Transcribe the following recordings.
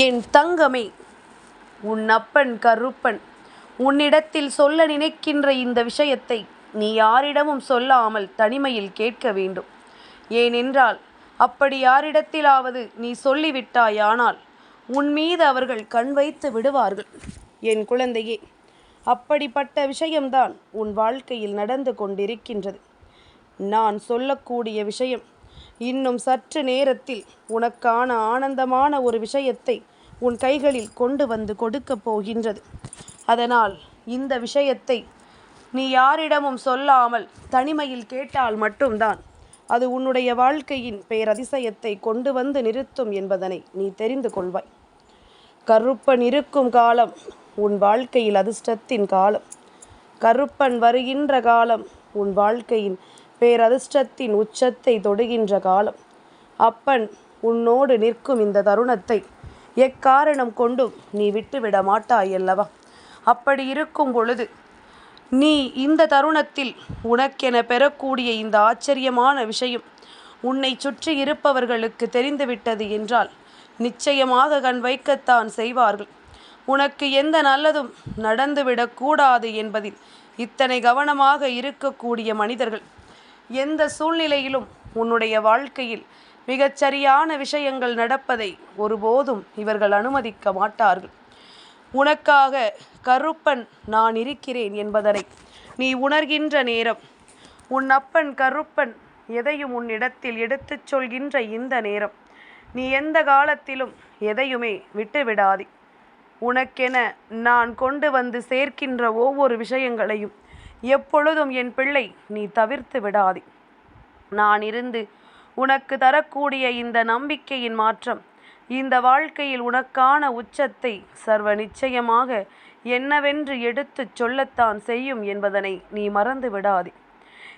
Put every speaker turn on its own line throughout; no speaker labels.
என் தங்கமே உன் அப்பன் கருப்பன் உன்னிடத்தில் சொல்ல நினைக்கின்ற இந்த விஷயத்தை நீ யாரிடமும் சொல்லாமல் தனிமையில் கேட்க வேண்டும். ஏனென்றால் அப்படி யாரிடத்திலாவது நீ சொல்லிவிட்டாயானால் உன் மீது அவர்கள் கண் வைத்து விடுவார்கள். என் குழந்தையே அப்படிப்பட்ட விஷயம்தான் உன் வாழ்க்கையில் நடந்து கொண்டிருக்கின்றது. நான் சொல்லக்கூடிய விஷயம் இன்னும் சற்று நேரத்தில் உனக்கான ஆனந்தமான ஒரு விஷயத்தை உன் கைகளில் கொண்டு வந்து கொடுக்கப் போகின்றது. அதனால் இந்த விஷயத்தை நீ யாரிடமும் சொல்லாமல் தனிமையில் கேட்டால் மட்டும்தான் அது உன்னுடைய வாழ்க்கையின் பேரதிசயத்தை கொண்டு வந்து நிறுத்தும் என்பதனை நீ தெரிந்து கொள்வாய். கருப்பன் இருக்கும் காலம் உன் வாழ்க்கையில் அதிர்ஷ்டத்தின் காலம். கருப்பன் வருகின்ற காலம் உன் வாழ்க்கையின் பேரதிர்ஷ்டத்தின் உச்சத்தை தொடுகின்ற காலம். அப்பன் உன்னோடு நிற்கும் இந்த தருணத்தை எக்காரணம் கொண்டும் நீ விட்டுவிட மாட்டாய் அல்லவா அப்படி இருக்கும் பொழுது நீ இந்த தருணத்தில் உனக்கென பெறக்கூடிய இந்த ஆச்சரியமான விஷயம் உன்னை சுற்றி இருப்பவர்களுக்கு தெரிந்துவிட்டது என்றால் நிச்சயமாக கண் வைக்கத்தான் செய்வார்கள். உனக்கு எந்த நல்லதும் நடந்துவிடக்கூடாது என்பதில் இத்தனை கவனமாக இருக்கக்கூடிய மனிதர்கள் எந்த சூழ்நிலையிலும் உன்னுடைய வாழ்க்கையில் மிகச்சரியான விஷயங்கள் நடப்பதை ஒருபோதும் இவர்கள் அனுமதிக்க மாட்டார்கள். உனக்காக கருப்பன் நான் இருக்கிறேன் என்பதனை நீ உணர்கின்ற நேரம் உன் அப்பன் கருப்பன் எதையும் உன்னிடத்தில் எடுத்துச் சொல்கின்ற இந்த நேரம் நீ எந்த காலத்திலும் எதையுமே விட்டுவிடாதே. உனக்கென நான் கொண்டு வந்து சேர்க்கின்ற ஒவ்வொரு விஷயங்களையும் எப்பொழுதும் என் பிள்ளை நீ தவிர்த்து விடாதே. நான் இருந்து உனக்கு தரக்கூடிய இந்த நம்பிக்கையின் மாற்றம் இந்த வாழ்க்கையில் உனக்கான உச்சத்தை சர்வ நிச்சயமாக என்னவென்று எடுத்துச் சொல்லத்தான் செய்யும் என்பதனை நீ மறந்து விடாதே.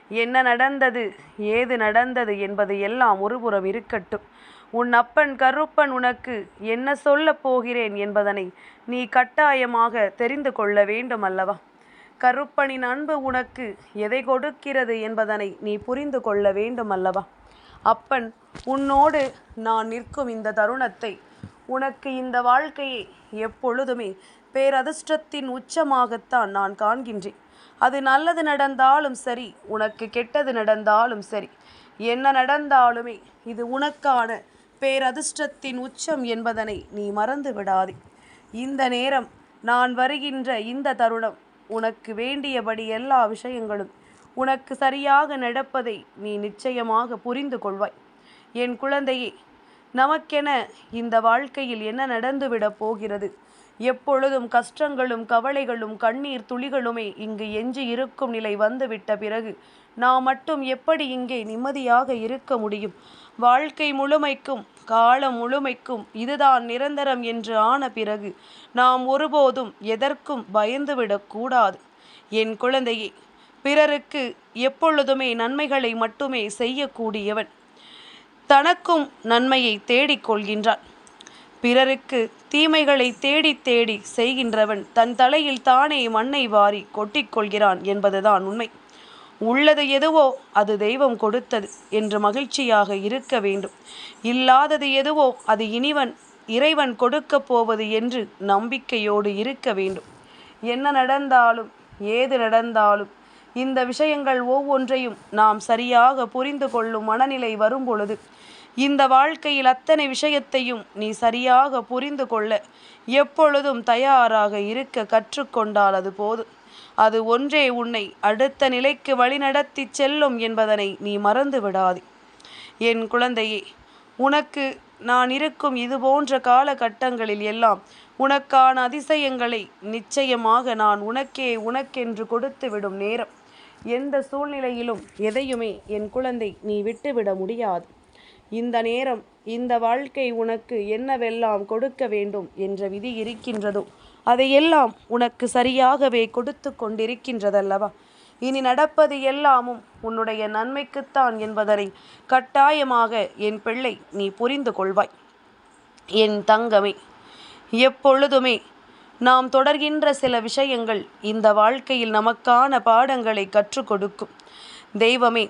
என்ன நடந்தது ஏது நடந்தது என்பது எல்லாம் ஒருபுறம் இருக்கட்டும். உன் அப்பன் கருப்பன் உனக்கு என்ன சொல்லப் போகிறேன் என்பதனை நீ கட்டாயமாக தெரிந்து கொள்ள வேண்டும் அல்லவா? கருப்பனின் அன்பு உனக்கு எதை கொடுக்கிறது என்பதனை நீ புரிந்து கொள்ள வேண்டும் அல்லவா அப்பன் உன்னோடு நான் நிற்கும் இந்த தருணத்தை உனக்கு இந்த வாழ்க்கையை எப்பொழுதுமே பேரதிர்ஷ்டத்தின் உச்சமாகத்தான் நான் காண்கின்றேன். அது நல்லது நடந்தாலும் சரி உனக்கு கெட்டது நடந்தாலும் சரி என்ன நடந்தாலுமே இது உனக்கான பேரதிர்ஷ்டத்தின் உச்சம் என்பதனை நீ மறந்து விடாதே. இந்த நேரம் நான் வருகின்ற இந்த தருணம் உனக்கு வேண்டியபடி எல்லா விஷயங்களும் உனக்கு சரியாக நடப்பதை நீ நிச்சயமாக புரிந்து கொள்வாய். என் குழந்தையே நமக்கென இந்த வாழ்க்கையில் என்ன நடந்துவிடப் போகிறது? எப்பொழுதும் கஷ்டங்களும் கவலைகளும் கண்ணீர் துளிகளுமே இங்கு எஞ்சி இருக்கும் நிலை வந்துவிட்ட பிறகு நாம் மட்டும் எப்படி இங்கே நிம்மதியாக இருக்க முடியும்? வாழ்க்கை முழுமைக்கும் காலம் முழுமைக்கும் இதுதான் நிரந்தரம் என்று ஆன பிறகு நாம் ஒருபோதும் எதற்கும் பயந்துவிடக்கூடாது என் குழந்தையே பிறருக்கு எப்பொழுதுமே நன்மைகளை மட்டுமே செய்யக்கூடியவன். தனக்கும் நன்மையை தேடிக்கொள்கின்றான் பிறருக்கு தீமைகளை தேடி தேடி செய்கின்றவன் தன் தலையில் தானே மண்ணை வாரி கொட்டிக்கொள்கிறான் என்பதுதான் உண்மை. உள்ளது எதுவோ அது தெய்வம் கொடுத்தது என்று மகிழ்ச்சியாக இருக்க வேண்டும். இல்லாதது எதுவோ அது இனிவன் இறைவன் கொடுக்கப் போவது என்று நம்பிக்கையோடு இருக்க வேண்டும். என்ன நடந்தாலும் ஏது நடந்தாலும் இந்த விஷயங்கள் ஒவ்வொன்றையும் நாம் சரியாக புரிந்து கொள்ளும் மனநிலை வரும் பொழுது இந்த வாழ்க்கையில் அத்தனை விஷயத்தையும் நீ சரியாக புரிந்து கொள்ள எப்பொழுதும் தயாராக இருக்க கற்றுக்கொண்டால் அது போதும். அது ஒன்றே உன்னை அடுத்த நிலைக்கு வழிநடத்தி செல்லும் என்பதனை நீ மறந்து விடாதே என் குழந்தையே உனக்கு நான் இருக்கும் இது போன்ற காலகட்டங்களில் எல்லாம் உனக்கான அதிசயங்களை நிச்சயமாக நான் உனக்கே உனக்கென்று கொடுத்து விடும் நேரம். எந்த சூழ்நிலையிலும் எதையுமே என் குழந்தை நீ விட்டுவிட முடியாது. இந்த நேரம் இந்த வாழ்க்கை உனக்கு என்னவெல்லாம் கொடுக்க வேண்டும் என்ற விதி இருக்கின்றதோ அதையெல்லாம் உனக்கு சரியாகவே கொடுத்து கொண்டிருக்கின்றதல்லவா? இனி நடப்பது எல்லாமும் உன்னுடைய நன்மைக்குத்தான் என்பதனை கட்டாயமாக என் பிள்ளை நீ புரிந்து கொள்வாய். என் தங்கமே எப்பொழுதுமே நாம் தொடர்கின்ற சில விஷயங்கள் இந்த வாழ்க்கையில் நமக்கான பாடங்களை கற்றுக் கொடுக்கும். தெய்வமே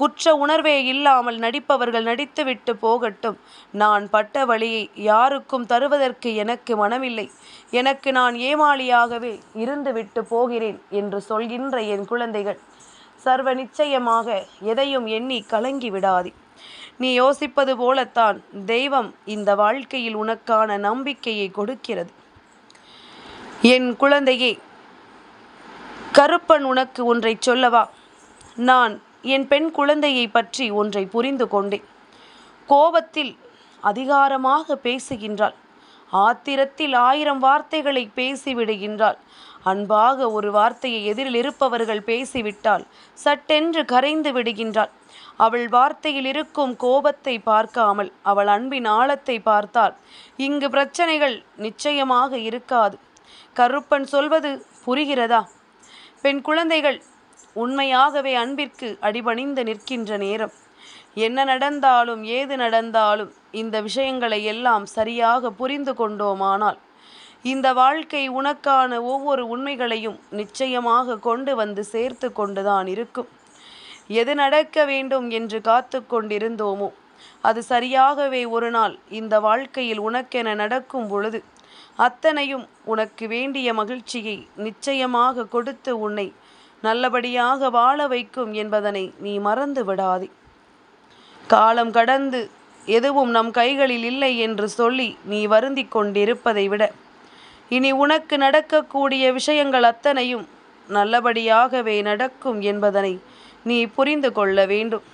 குற்ற உணர்வே இல்லாமல் நடிப்பவர்கள் நடித்துவிட்டு போகட்டும். நான் பட்ட வழியை யாருக்கும் தருவதற்கு எனக்கு மனமில்லை. எனக்கு நான் ஏமாளியாகவே இருந்துவிட்டு போகிறேன் என்று சொல்கின்ற என் குழந்தைகள். சர்வ நிச்சயமாக எதையும் எண்ணி கலங்கி விடாதே. நீ யோசிப்பது போலத்தான் தெய்வம் இந்த வாழ்க்கையில் உனக்கான நம்பிக்கையை கொடுக்கிறது. என் குழந்தையே கருப்பன் உனக்கு ஒன்றை சொல்லவா? நான் என் பெண் குழந்தையை பற்றி ஒன்றை புரிந்து கொண்டேன். கோபத்தில் அதிகாரமாக பேசுகின்றாள். ஆத்திரத்தில் ஆயிரம் வார்த்தைகளை பேசிவிடுகின்றாள். அன்பாக ஒரு வார்த்தையை எதிரில் இருப்பவர்கள் பேசிவிட்டால் சட்டென்று கரைந்து விடுகின்றாள். அவள் வார்த்தையில் இருக்கும் கோபத்தை பார்க்காமல் அவள் அன்பின் ஆழத்தை பார்த்தால் இங்கு பிரச்சனைகள் நிச்சயமாக இருக்காது. கருப்பன் சொல்வது புரிகிறதா? பெண் குழந்தைகள் உண்மையாகவே அன்பிற்கு அடிபணிந்து நிற்கின்ற நேரம். என்ன நடந்தாலும் ஏது நடந்தாலும் இந்த விஷயங்களை எல்லாம் சரியாக புரிந்து கொண்டோமானால் இந்த வாழ்க்கை உனக்கான ஒவ்வொரு உண்மைகளையும் நிச்சயமாக கொண்டு வந்து சேர்த்து கொண்டுதான் இருக்கும். எது நடக்க வேண்டும் என்று காத்து கொண்டிருந்தோமோ அது சரியாகவே ஒரு நாள் இந்த வாழ்க்கையில் உனக்கென நடக்கும் பொழுது அத்தனையும் உனக்கு வேண்டிய மகிழ்ச்சியை நிச்சயமாக கொடுத்து உன்னை நல்லபடியாக வாழ வைக்கும் என்பதனை நீ மறந்து விடாதே. காலம் கடந்து எதுவும் நம் கைகளில் இல்லை என்று சொல்லி நீ வருந்தி கொண்டிருப்பதை விட இனி உனக்கு நடக்கக்கூடிய விஷயங்கள் அத்தனையும் நல்லபடியாகவே நடக்கும் என்பதனை நீ புரிந்து கொள்ள வேண்டும்.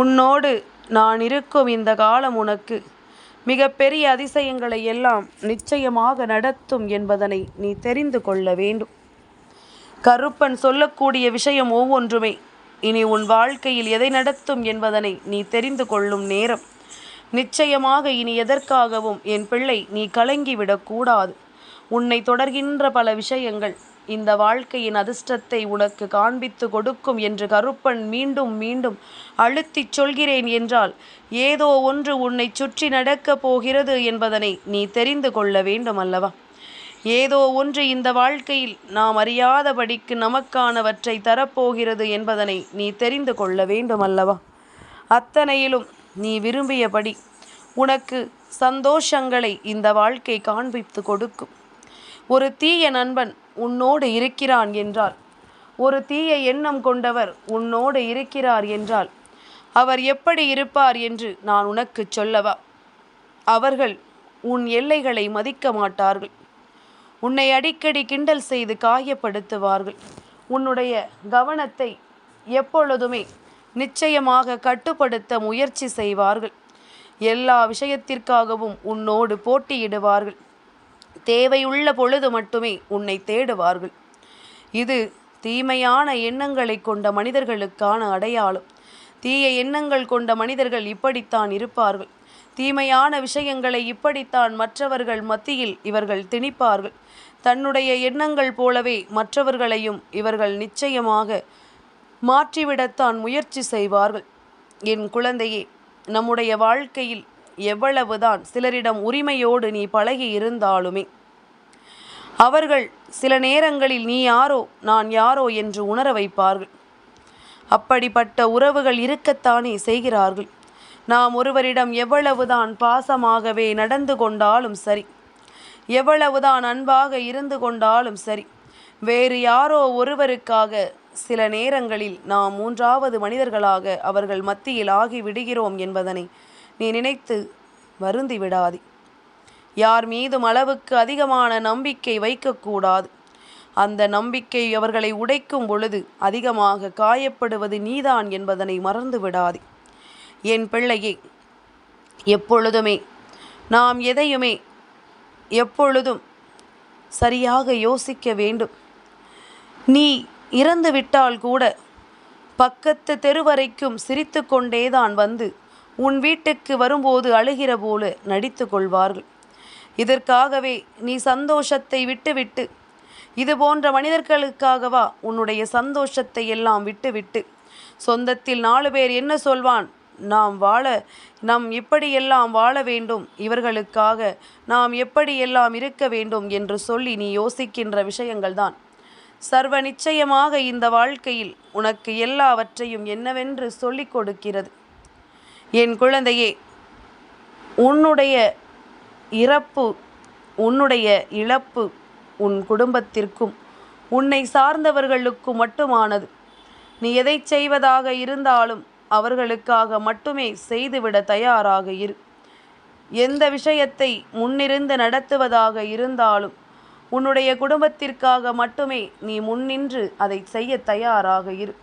உன்னோடு நான் இருக்கும் இந்த காலம் உனக்கு மிகப்பெரிய அதிசயங்களை எல்லாம் நிச்சயமாக நடத்தும் என்பதனை நீ தெரிந்து கொள்ள வேண்டும். கருப்பன் சொல்லக்கூடிய விஷயம் ஒவ்வொன்றுமே. இனி உன் வாழ்க்கையில் எதை நடத்தும் என்பதனை நீ தெரிந்து கொள்ளும் நேரம். நிச்சயமாக இனி எதற்காகவும் என் பிள்ளை நீ கலங்கிவிடக்கூடாது உன்னை தொடர்கின்ற பல விஷயங்கள் இந்த வாழ்க்கையின் அதிர்ஷ்டத்தை உனக்கு காண்பித்து கொடுக்கும் என்று கருப்பன் மீண்டும் மீண்டும் அழுத்திச் சொல்கிறேன் என்றால் ஏதோ ஒன்று உன்னை சுற்றி நடக்கப் போகிறது என்பதனை நீ தெரிந்து கொள்ள வேண்டும் அல்லவா ஏதோ ஒன்று இந்த வாழ்க்கையில் நாம் அறியாதபடிக்கு நமக்கானவற்றை தரப்போகிறது என்பதனை நீ தெரிந்து கொள்ள வேண்டும் அல்லவா அத்தனையிலும் நீ விரும்பியபடி உனக்கு சந்தோஷங்களை இந்த வாழ்க்கை காண்பித்து கொடுக்கும். ஒரு தீய நண்பன் உன்னோடு இருக்கிறான் என்றால் ஒரு தீய எண்ணம் கொண்டவர் உன்னோடு இருக்கிறார் என்றால் அவர் எப்படி இருப்பார் என்று நான் உனக்கு சொல்லவா? அவர்கள் உன் எல்லைகளை மதிக்க மாட்டார்கள். உன்னை அடிக்கடி கிண்டல் செய்து காயப்படுத்துவார்கள். உன்னுடைய கவனத்தை எப்பொழுதுமே நிச்சயமாக கட்டுப்படுத்த முயற்சி செய்வார்கள். எல்லா விஷயத்திற்காகவும் உன்னோடு போட்டியிடுவார்கள். தேவையுள்ள பொழுது மட்டுமே உன்னை தேடுவார்கள். இது தீமையான எண்ணங்களை கொண்ட மனிதர்களுக்கான அடையாளம். தீய எண்ணங்கள் கொண்ட மனிதர்கள் இப்படித்தான் இருப்பார்கள். தீமையான விஷயங்களை இப்படித்தான் மற்றவர்கள் மத்தியில் இவர்கள் திணிப்பார்கள். தன்னுடைய எண்ணங்கள் போலவே மற்றவர்களையும் இவர்கள் நிச்சயமாக மாற்றிவிடத்தான் முயற்சி செய்வார்கள். என் குழந்தையே நம்முடைய வாழ்க்கையில் எவ்வளவுதான் சிலரிடம் உரிமையோடு நீ பழகி இருந்தாலுமே அவர்கள் சில நேரங்களில் நீ யாரோ நான் யாரோ என்று உணர வைப்பார்கள். அப்படிப்பட்ட உறவுகள் இருக்கத்தானே செய்கிறார்கள். நாம் ஒருவரிடம் எவ்வளவுதான் பாசமாகவே நடந்து கொண்டாலும் சரி எவ்வளவுதான் அன்பாக இருந்து கொண்டாலும் சரி வேறு யாரோ ஒருவருக்காக சில நேரங்களில் நாம் மூன்றாவது மனிதர்களாக அவர்கள் மத்தியில் ஆகி விடுகிறோம் என்பதனை நீ நினைத்து வருந்தி விடாதே. யார் மீதும் அளவுக்கு அதிகமான நம்பிக்கை வைக்கக்கூடாது. அந்த நம்பிக்கை அவர்களை உடைக்கும் பொழுது அதிகமாக காயப்படுவது நீதான் என்பதனை மறந்து விடாதே. என் பிள்ளையே எப்பொழுதுமே நாம் எதையுமே எப்பொழுதும் சரியாக யோசிக்க வேண்டும். நீ இறந்து விட்டால் கூட பக்கத்து தெருவரைக்கும் சிரித்து கொண்டேதான் வந்து உன் வீட்டுக்கு வரும்போது அழுகிற போல நடித்து கொள்வார்கள். இதற்காகவே நீ சந்தோஷத்தை விட்டுவிட்டு இது போன்ற மனிதர்களுக்காகவா உன்னுடைய சந்தோஷத்தை எல்லாம் விட்டுவிட்டு சொந்தத்தில் நாலு பேர் என்ன சொல்வான்? நாம் வாழ நாம் இப்படியெல்லாம் வாழ வேண்டும்? இவர்களுக்காக நாம் எப்படியெல்லாம் இருக்க வேண்டும் என்று சொல்லி நீ யோசிக்கின்ற விஷயங்கள்தான். சர்வ நிச்சயமாக இந்த வாழ்க்கையில் உனக்கு எல்லாவற்றையும் என்னவென்று சொல்லிக் கொடுக்கிறது. என் குழந்தையே உன்னுடைய இறப்பு உன்னுடைய இழப்பு உன் குடும்பத்திற்கும் உன்னை சார்ந்தவர்களுக்கும் மட்டுமானது. நீ எதை செய்வதாக இருந்தாலும் அவர்களுக்காக மட்டுமே செய்துவிட தயாராக இரு. எந்த விஷயத்தை முன்னிருந்து நடத்துவதாக இருந்தாலும் உன்னுடைய குடும்பத்திற்காக மட்டுமே நீ முன்னின்று அதை செய்ய தயாராக இரு.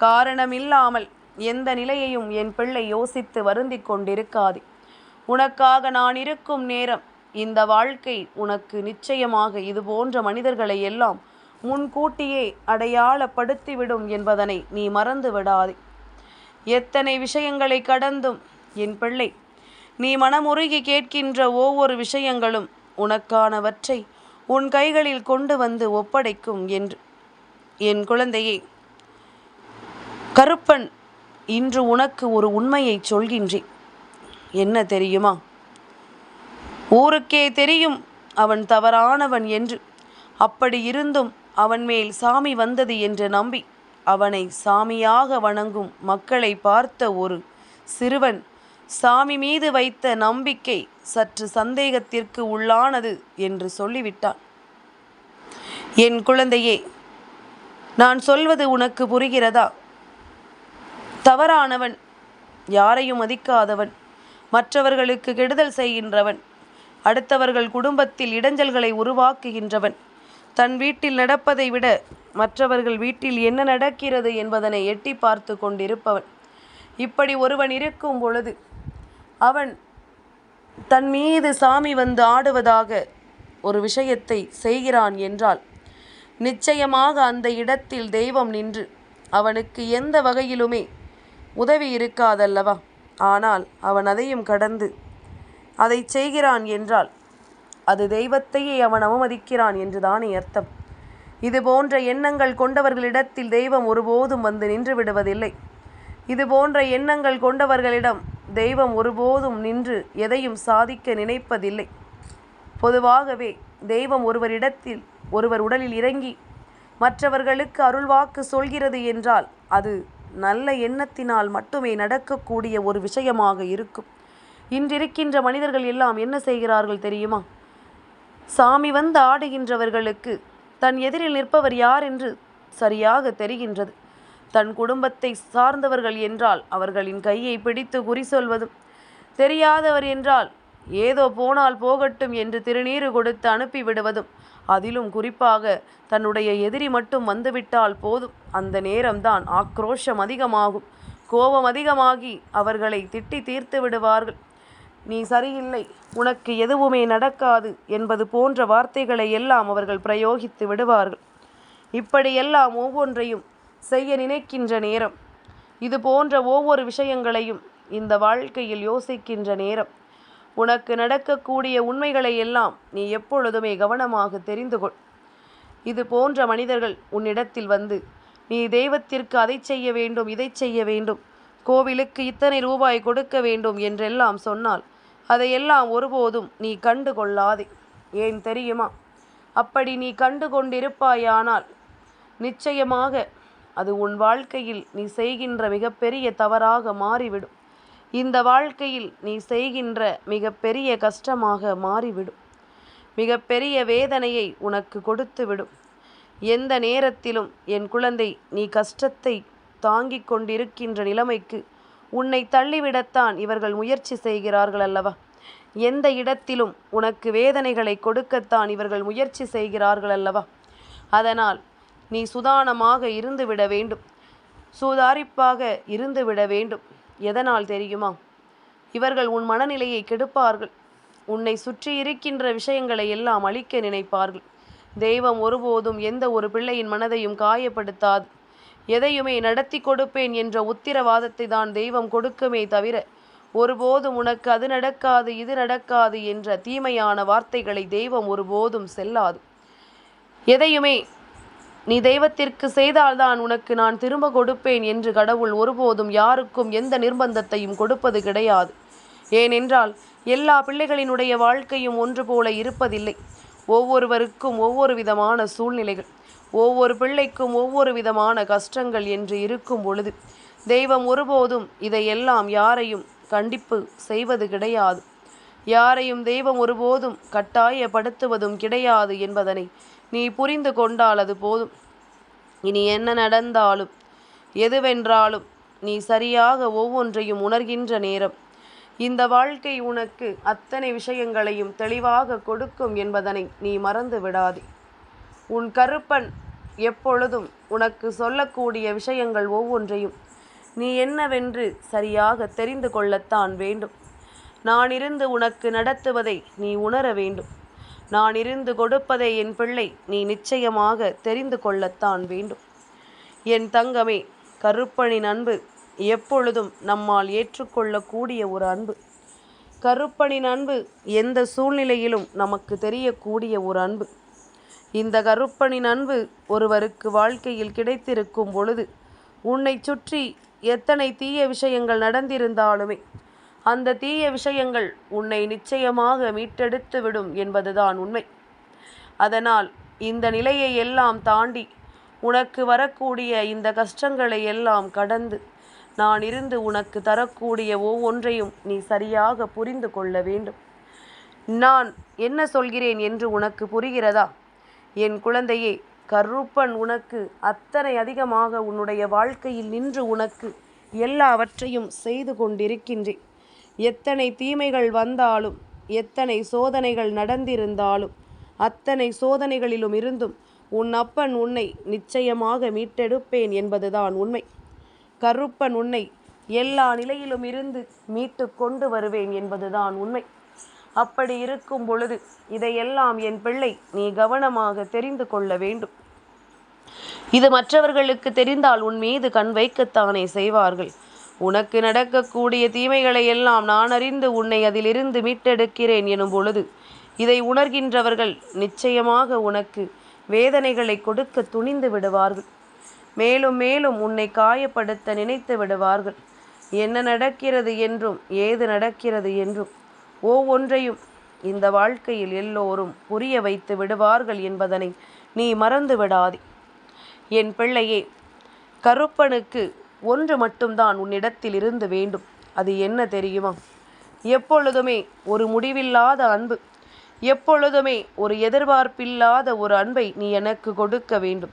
காரணமில்லாமல் எந்த நிலையையும் என் பிள்ளை யோசித்து வருந்தி கொண்டிருக்காதே. உனக்காக நான் இருக்கும் நேரம் இந்த வாழ்க்கை உனக்கு நிச்சயமாக இது போன்ற மனிதர்களை எல்லாம் முன்கூட்டியே அடையாளப்படுத்திவிடும் என்பதனை நீ மறந்து விடாதே எத்தனை விஷயங்களை கடந்தும் என் பிள்ளை நீ மனமுருகி கேட்கின்ற ஒவ்வொரு விஷயங்களும் உனக்கானவற்றை உன் கைகளில் கொண்டு வந்து ஒப்படைக்கும் என்று என் குழந்தையே. கருப்பன் இன்று உனக்கு ஒரு உண்மையை சொல்கின்றேன். என்ன தெரியுமா? ஊருக்கே தெரியும் அவன் தவறானவன் என்று. அப்படி இருந்தும் அவன் மேல் சாமி வந்தது என்று நம்பி அவனை சாமியாக வணங்கும் மக்களை பார்த்த ஒரு சிறுவன் சாமி மீது வைத்த நம்பிக்கை சற்று சந்தேகத்திற்கு உள்ளானது என்று சொல்லிவிட்டான். என் குழந்தையே நான் சொல்வது உனக்கு புரிகிறதா? தவறானவன் யாரையும் மதிக்காதவன் மற்றவர்களுக்கு கெடுதல் செய்கின்றவன் அடுத்தவர்கள் குடும்பத்தில் இடைஞ்சல்களை உருவாக்குகின்றவன் தன் வீட்டில் நடப்பதை விட மற்றவர்கள் வீட்டில் என்ன நடக்கிறது என்பதனை எட்டி பார்த்து கொண்டிருப்பவன். இப்படி ஒருவன் இருக்கும் பொழுது அவன் தன் மீது சாமி வந்து ஆடுவதாக ஒரு விஷயத்தை செய்கிறான் என்றால் நிச்சயமாக அந்த இடத்தில் தெய்வம் நின்று அவனுக்கு எந்த வகையிலுமே உதவி இருக்காதல்லவா? ஆனால் அவன் அதையும் கடந்து அதை செய்கிறான் என்றால் அது தெய்வத்தையே அவன் அவமதிக்கிறான் என்றுதானே அர்த்தம். இது போன்ற எண்ணங்கள் கொண்டவர்களிடத்தில் தெய்வம் ஒருபோதும் வந்து நின்று விடுவதில்லை இது போன்ற எண்ணங்கள் கொண்டவர்களிடம் தெய்வம் ஒருபோதும் நின்று எதையும் சாதிக்க நினைப்பதில்லை. பொதுவாகவே தெய்வம் ஒருவரிடத்தில் ஒருவர் உடலில் இறங்கி மற்றவர்களுக்கு அருள்வாக்கு சொல்கிறது என்றால் அது நல்ல எண்ணத்தினால் மட்டுமே நடக்கக்கூடிய ஒரு விஷயமாக இருக்கும். இன்றிருக்கின்ற மனிதர்கள் எல்லாம் என்ன செய்கிறார்கள் தெரியுமா? சாமி வந்து ஆடுகின்றவர்களுக்கு தன் எதிரில் நிற்பவர் யார் என்று சரியாக தெரிகின்றது. தன் குடும்பத்தை சார்ந்தவர்கள் என்றால் அவர்களின் கையை பிடித்து குறி சொல்வதும் தெரியாதவர் என்றால் ஏதோ போனால் போகட்டும் என்று திருநீறு கொடுத்து அனுப்பிவிடுவதும் அதிலும் குறிப்பாக தன்னுடைய எதிரி மட்டும் வந்துவிட்டால் போதும். அந்த நேரம்தான் ஆக்ரோஷம் அதிகமாகும். கோபம் அதிகமாகி அவர்களை திட்டி தீர்த்து விடுவார்கள். நீ சரியில்லை. உனக்கு எதுவுமே நடக்காது என்பது போன்ற வார்த்தைகளை எல்லாம் அவர்கள் பிரயோகித்து விடுவார்கள். இப்படியெல்லாம் ஒவ்வொன்றையும் செய்ய நினைக்கின்ற நேரம். இது போன்ற ஒவ்வொரு விஷயங்களையும் இந்த வாழ்க்கையில் யோசிக்கின்ற நேரம். உனக்கு நடக்கக்கூடிய உண்மைகளை எல்லாம் நீ எப்பொழுதுமே கவனமாக தெரிந்து கொள். இது போன்ற மனிதர்கள் உன்னிடத்தில் வந்து நீ தெய்வத்திற்கு அதை செய்ய வேண்டும் இதை செய்ய வேண்டும். கோவிலுக்கு இத்தனை ரூபாய் கொடுக்க வேண்டும் என்றெல்லாம் சொன்னால் அதையெல்லாம் ஒருபோதும் நீ கண்டு கொள்ளாதே ஏன் தெரியுமா? அப்படி நீ கண்டு கொண்டிருப்பாயானால் நிச்சயமாக அது உன் வாழ்க்கையில் நீ செய்கின்ற மிகப்பெரிய தவறாக மாறிவிடும். இந்த வாழ்க்கையில் நீ செய்கின்ற மிகப்பெரிய கஷ்டமாக மாறிவிடும். மிகப்பெரிய வேதனையை உனக்கு கொடுத்துவிடும். எந்த நேரத்திலும் என் குழந்தை நீ கஷ்டத்தை தாங்கிக் கொண்டிருக்கின்ற நிலைமைக்கு உன்னை தள்ளிவிடத்தான் இவர்கள் முயற்சி செய்கிறார்கள் அல்லவா? எந்த இடத்திலும் உனக்கு வேதனைகளை கொடுக்கத்தான் இவர்கள் முயற்சி செய்கிறார்கள் அல்லவா? அதனால் நீ சுதானமாக இருந்துவிட வேண்டும். சுதாரிப்பாக இருந்துவிட வேண்டும். எதனால் தெரியுமா? இவர்கள் உன் மனநிலையை கெடுப்பார்கள். உன்னை சுற்றி இருக்கின்ற விஷயங்களை எல்லாம் அழிக்க நினைப்பார்கள். தெய்வம் ஒருபோதும் எந்த ஒரு பிள்ளையின் மனதையும் காயப்படுத்தாது. எதையுமே நடத்தி கொடுப்பேன் என்ற உத்திரவாதத்தை தான் தெய்வம் கொடுக்குமே தவிர ஒருபோதும் உனக்கு அது நடக்காது இது நடக்காது என்ற தீமையான வார்த்தைகளை தெய்வம் ஒருபோதும் செல்லாது. எதையுமே நீ தெய்வத்திற்கு செய்தால்தான் உனக்கு நான் திரும்ப கொடுப்பேன் என்று கடவுள் ஒருபோதும் யாருக்கும் எந்த நிர்பந்தத்தையும் கொடுப்பது கிடையாது. ஏனென்றால் எல்லா பிள்ளைகளினுடைய வாழ்க்கையும் ஒன்று போல இருப்பதில்லை. ஒவ்வொருவருக்கும் ஒவ்வொரு விதமான சூழ்நிலைகள். ஒவ்வொரு பிள்ளைக்கும் ஒவ்வொரு விதமான கஷ்டங்கள் என்று இருக்கும் பொழுது தெய்வம் ஒருபோதும் இதையெல்லாம் யாரையும் கண்டிப்பு செய்வது கிடையாது. யாரையும் தெய்வம் ஒருபோதும் கட்டாயப்படுத்துவதும் கிடையாது என்பதனை நீ புரிந்து கொண்டால் அது போதும். இனி என்ன நடந்தாலும் எதுவென்றாலும் நீ சரியாக ஒவ்வொன்றையும் உணர்கின்ற நேரம். இந்த வாழ்க்கை உனக்கு அத்தனை விஷயங்களையும் தெளிவாக கொடுக்கும் என்பதனை நீ மறந்து விடாதே. உன் கருப்பன் எப்பொழுதும் உனக்கு சொல்லக்கூடிய விஷயங்கள் ஒவ்வொன்றையும் நீ என்னவென்று சரியாக தெரிந்து கொள்ளத்தான் வேண்டும். நான் இருந்து உனக்கு நடத்துவதை நீ உணர வேண்டும். நான் இருந்து கொடுப்பதை என் பிள்ளை நீ நிச்சயமாக தெரிந்து கொள்ளத்தான் வேண்டும். என் தங்கமே கருப்பனின் அன்பு எப்பொழுதும் நம்மால் ஏற்றுக்கொள்ளக்கூடிய ஒரு அன்பு. கருப்பனின் அன்பு எந்த சூழ்நிலையிலும் நமக்கு தெரியக்கூடிய ஒரு அன்பு. இந்த கருப்பனின் அன்பு ஒருவருக்கு வாழ்க்கையில் கிடைத்திருக்கும் பொழுது உன்னை சுற்றி எத்தனை தீய விஷயங்கள் நடந்திருந்தாலுமே அந்த தீய விஷயங்கள் உன்னை நிச்சயமாக மீட்டெடுத்து விடும் என்பதுதான் உண்மை. அதனால் இந்த நிலையை எல்லாம் தாண்டி உனக்கு வரக்கூடிய இந்த கஷ்டங்களை எல்லாம் கடந்து நான் இருந்து உனக்கு தரக்கூடிய ஒவ்வொன்றையும் நீ சரியாக புரிந்து கொள்ள வேண்டும். நான் என்ன சொல்கிறேன் என்று உனக்கு புரிகிறதா? என் குழந்தையே கருப்பன் உனக்கு அத்தனை அதிகமாக உன்னுடைய வாழ்க்கையில் நின்று உனக்கு எல்லாவற்றையும் செய்து கொண்டிருக்கின்றேன். எத்தனை தீமைகள் வந்தாலும் எத்தனை சோதனைகள் நடந்திருந்தாலும் அத்தனை சோதனைகளிலும் இருந்தும் உன் அப்பன் உன்னை நிச்சயமாக மீட்டெடுப்பேன் என்பதுதான் உண்மை. கருப்பன் உன்னை எல்லா நிலையிலும் இருந்து மீட்டு கொண்டு வருவேன் என்பதுதான் உண்மை. அப்படி இருக்கும் பொழுது இதையெல்லாம் என் பிள்ளை நீ கவனமாக தெரிந்து கொள்ள வேண்டும். இது மற்றவர்களுக்கு தெரிந்தால் உன் மீது கண் வைக்கத்தானே செய்வார்கள். உனக்கு நடக்கக்கூடிய தீமைகளை எல்லாம் நான் அறிந்து உன்னை அதிலிருந்து மீட்டெடுக்கிறேன் எனும் பொழுது இதை உணர்கின்றவர்கள் நிச்சயமாக உனக்கு வேதனைகளை கொடுக்க துணிந்து விடுவார்கள். மேலும் மேலும் உன்னை காயப்படுத்த நினைத்து விடுவார்கள். என்ன நடக்கிறது என்றும் ஏது நடக்கிறது என்றும் ஒவ்வொன்றையும் இந்த வாழ்க்கையில் எல்லோரும் புரிய வைத்து விடுவார்கள் என்பதனை நீ மறந்து விடாதே. என் பிள்ளையே கருப்பனுக்கு ஒன்று மட்டும்தான் உன்னிடத்தில் இருந்து வேண்டும். அது என்ன தெரியுமா? எப்பொழுதுமே ஒரு முடிவில்லாத அன்பு எப்பொழுதுமே ஒரு எதிர்பார்ப்பில்லாத ஒரு அன்பை நீ எனக்கு கொடுக்க வேண்டும்.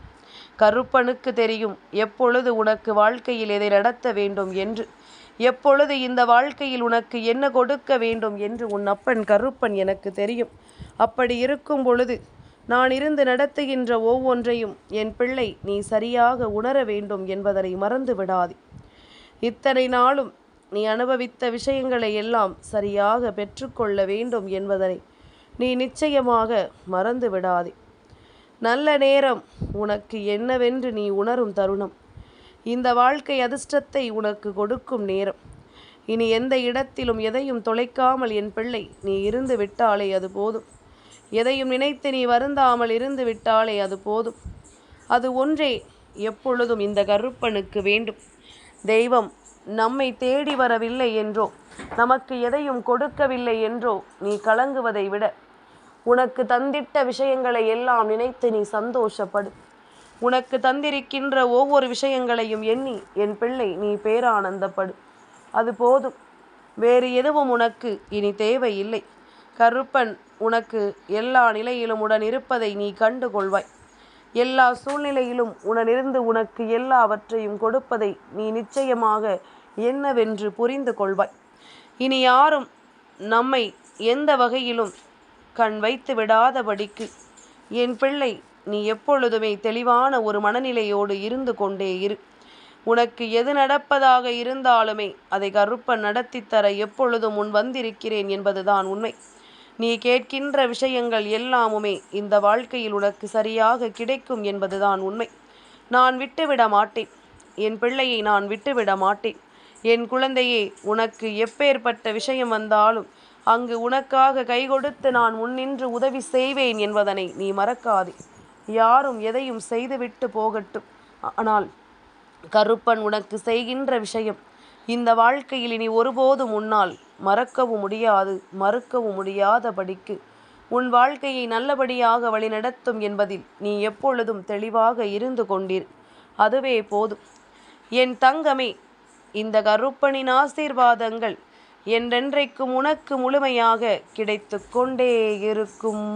கருப்பனுக்கு தெரியும் எப்பொழுது உனக்கு வாழ்க்கையில் எதை நடத்த வேண்டும் என்று. எப்பொழுது இந்த வாழ்க்கையில் உனக்கு என்ன கொடுக்க வேண்டும் என்று உன் அப்பன் கருப்பன் எனக்கு தெரியும். அப்படி இருக்கும் பொழுது நான் இருந்து நடத்துகின்ற ஒவ்வொன்றையும் என் பிள்ளை நீ சரியாக உணர வேண்டும் என்பதனை மறந்து விடாதே. இத்தனை நாளும் நீ அனுபவித்த விஷயங்களை எல்லாம் சரியாக பெற்றுக்கொள்ள வேண்டும் என்பதனை நீ நிச்சயமாக மறந்து விடாதே. நல்ல நேரம் உனக்கு என்னவென்று நீ உணரும் தருணம். இந்த வாழ்க்கை அதிர்ஷ்டத்தை உனக்கு கொடுக்கும் நேரம். இனி எந்த இடத்திலும் எதையும் தொலைக்காமல் என் பிள்ளை நீ இருந்து விட்டாலே அது போதும். எதையும் நினைத்து நீ வருந்தாமல் இருந்து விட்டாலே அது போதும். அது ஒன்றே எப்பொழுதும் இந்த கருப்பனுக்கு வேண்டும். தெய்வம் நம்மை தேடி வரவில்லை என்றோ நமக்கு எதையும் கொடுக்கவில்லை என்றோ நீ கலங்குவதை விட உனக்கு தந்திட்ட விஷயங்களை எல்லாம் நினைத்து நீ சந்தோஷப்படு. உனக்கு தந்திருக்கின்ற ஒவ்வொரு விஷயங்களையும் எண்ணி என் பிள்ளை நீ பேரானந்தப்படு. அது போதும். வேறு எதுவும் உனக்கு இனி தேவையில்லை. கருப்பன் உனக்கு எல்லா நிலையிலும் உடன் இருப்பதை நீ கண்டு கொள்வாய் எல்லா சூழ்நிலையிலும் உடனிருந்து உனக்கு எல்லாவற்றையும் கொடுப்பதை நீ நிச்சயமாக என்னவென்று புரிந்து கொள்வாய். இனி யாரும் நம்மை எந்த வகையிலும் கண் வைத்து விடாதபடிக்கு என் பிள்ளை நீ எப்பொழுதுமே தெளிவான ஒரு மனநிலையோடு இருந்து கொண்டே இரு. உனக்கு எது நடப்பதாக இருந்தாலுமே அதை கருப்ப நடத்தித்தர எப்பொழுதும் முன் வந்திருக்கிறேன் என்பதுதான் உண்மை. நீ கேட்கின்ற விஷயங்கள் எல்லாமுமே இந்த வாழ்க்கையில் உனக்கு சரியாக கிடைக்கும் என்பதுதான் உண்மை. நான் விட்டுவிட மாட்டேன். என் பிள்ளையை நான் விட்டுவிட மாட்டேன். என் குழந்தையே உனக்கு எப்பேற்பட்ட விஷயம் வந்தாலும் அங்கு உனக்காக கை கொடுத்து நான் முன்னின்று உதவி செய்வேன் என்பதனை நீ மறக்காதே. யாரும் எதையும் செய்துவிட்டு போகட்டும். ஆனால் கருப்பன் உனக்கு செய்கின்ற விஷயம் இந்த வாழ்க்கையில் இனி ஒருபோதும் உன்னால் மறக்கவும் முடியாது மறுக்கவும் முடியாதபடிக்கு. உன் வாழ்க்கையை நல்லபடியாக வழிநடத்தும் என்பதில் நீ எப்பொழுதும் தெளிவாக இருந்து கொண்டிரு. அதுவே போதும். என் தங்கமே இந்த கருப்பனின் ஆசீர்வாதங்கள் என்றென்றைக்கும் உனக்கு முழுமையாக கிடைத்து கொண்டே இருக்கும்.